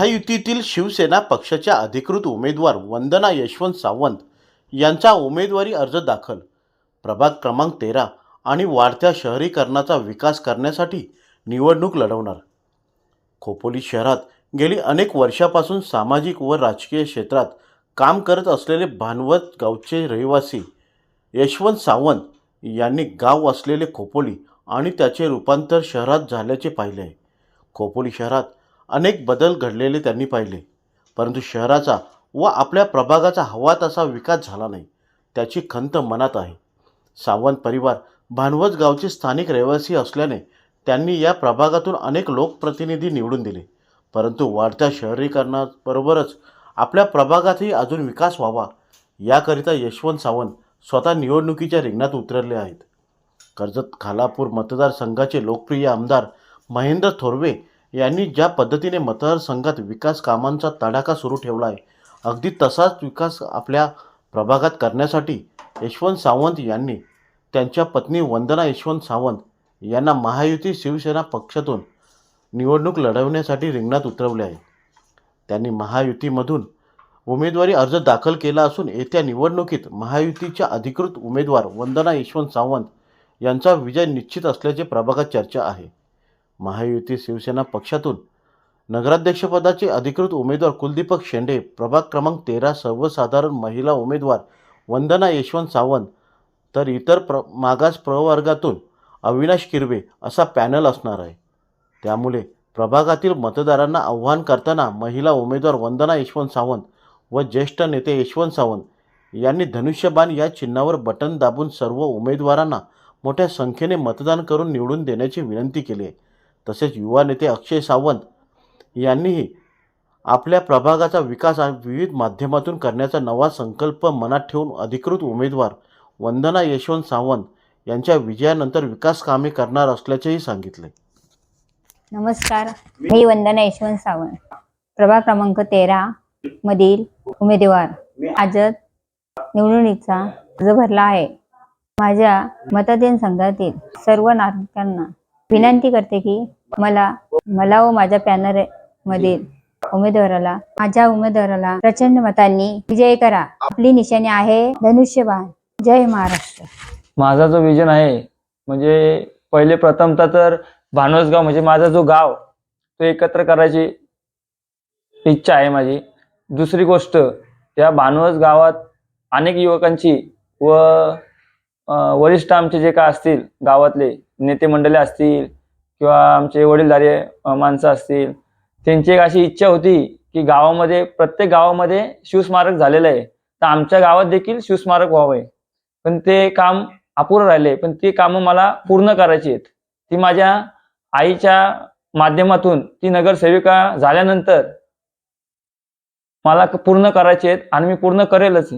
महायुतीतील शिवसेना पक्षाच्या अधिकृत उमेदवार वंदना यशवंत सावंत यांचा उमेदवारी अर्ज दाखल. प्रभाग क्रमांक तेरा आणि वाढत्या शहरीकरणाचा विकास करण्यासाठी निवडणूक लढवणार. खोपोली शहरात गेली अनेक वर्षापासून सामाजिक व राजकीय क्षेत्रात काम करत असलेले भानवत गावचे रहिवासी यशवंत सावंत यांनी गाव असलेले खोपोली आणि त्याचे रूपांतर शहरात झाल्याचे पाहिले. आहे खोपोली शहरात अनेक बदल घडलेले त्यांनी पाहिले. परंतु शहराचा व आपल्या प्रभागाचा हवा तसा विकास झाला नाही त्याची खंत मनात आहे. सावंत परिवार भानवत गावचे स्थानिक रहिवासी असल्याने त्यांनी या प्रभागातून अनेक लोकप्रतिनिधी निवडून दिले. परंतु वाढत्या शहरीकरणाबरोबरच आपल्या प्रभागातही अजून विकास व्हावा याकरिता यशवंत सावंत स्वतः निवडणुकीच्या रिंगणात उतरले आहेत. कर्जत खालापूर मतदारसंघाचे लोकप्रिय आमदार महेंद्र थोरवे यांनी ज्या पद्धतीने मतदारसंघात विकास कामांचा तडाखा सुरू ठेवला आहे अगदी तसाच विकास आपल्या प्रभागात करण्यासाठी यशवंत सावंत यांनी त्यांच्या पत्नी वंदना यशवंत सावंत यांना महायुती शिवसेना पक्षातून निवडणूक लढवण्यासाठी रिंगणात उतरवले आहे. त्यांनी महायुतीमधून उमेदवारी अर्ज दाखल केला असून येत्या निवडणुकीत महायुतीच्या अधिकृत उमेदवार वंदना यशवंत सावंत यांचा विजय निश्चित असल्याचे प्रभागात चर्चा आहे. महायुती शिवसेना पक्षातून नगराध्यक्षपदाचे अधिकृत उमेदवार कुलदीपक शेंडे प्रभाग क्रमांक तेरा सर्वसाधारण महिला उमेदवार वंदना यशवंत सावंत तर इतर प्र मागास प्रवर्गातून अविनाश किरवे असा पॅनल असणार आहे. त्यामुळे प्रभागातील मतदारांना आव्हान करताना महिला उमेदवार वंदना यशवंत सावंत व ज्येष्ठ नेते यशवंत सावंत यांनी धनुष्यबाण या चिन्हावर बटन दाबून सर्व उमेदवारांना मोठ्या संख्येने मतदान करून निवडून देण्याची विनंती केली आहे. तसेच युवा नेते अक्षय सावंत यांनीही आपल्या प्रभागाचा विकास विविध माध्यमातून करण्याचा नवा संकल्प मनात ठेवून अधिकृत उमेदवार वंदना यशवंत सावंत यांच्या विजयानंतर विकास कामे करणार असल्याचेही सांगितले. नमस्कार. मी वंदना यशवंत सावंत. प्रभाग क्रमांक तेरा मधील उमेदवार आजत निवडणुकीचा अर्ज भरला आहे. माझ्या मतदान संघातील सर्व नागरिकांना विनंती करते की मला मला व माझ्या पॅनर मधील उमेदवाराला माझ्या उमेदवाराला प्रचंड मतांनी विजय करा. आपली निशाणी आहे धनुष्यबाण. जय महाराष्ट्र. माझा जो विजन आहे म्हणजे पहिले प्रथमतः तर भानोसगाव म्हणजे माझा जो गाव तो एकत्र करायची इच्छा आहे माझी. दुसरी गोष्ट त्या भानवस गावात अनेक युवकांची व वरिष्ठ आमचे जे काय असतील गावातले नेते मंडळी असतील किंवा आमचे वडीलधारे माणसं असतील त्यांची एक अशी इच्छा होती की गावामध्ये प्रत्येक गावामध्ये शिवस्मारक झालेलं आहे. तर आमच्या गावात देखील शिवस्मारक व्हावं पण ते काम अपुरं राहिले. पण ती कामं मला पूर्ण करायची आहेत. ती माझ्या आईच्या माध्यमातून ती नगरसेविका झाल्यानंतर मला पूर्ण करायची आहेत आणि मी पूर्ण करेलच.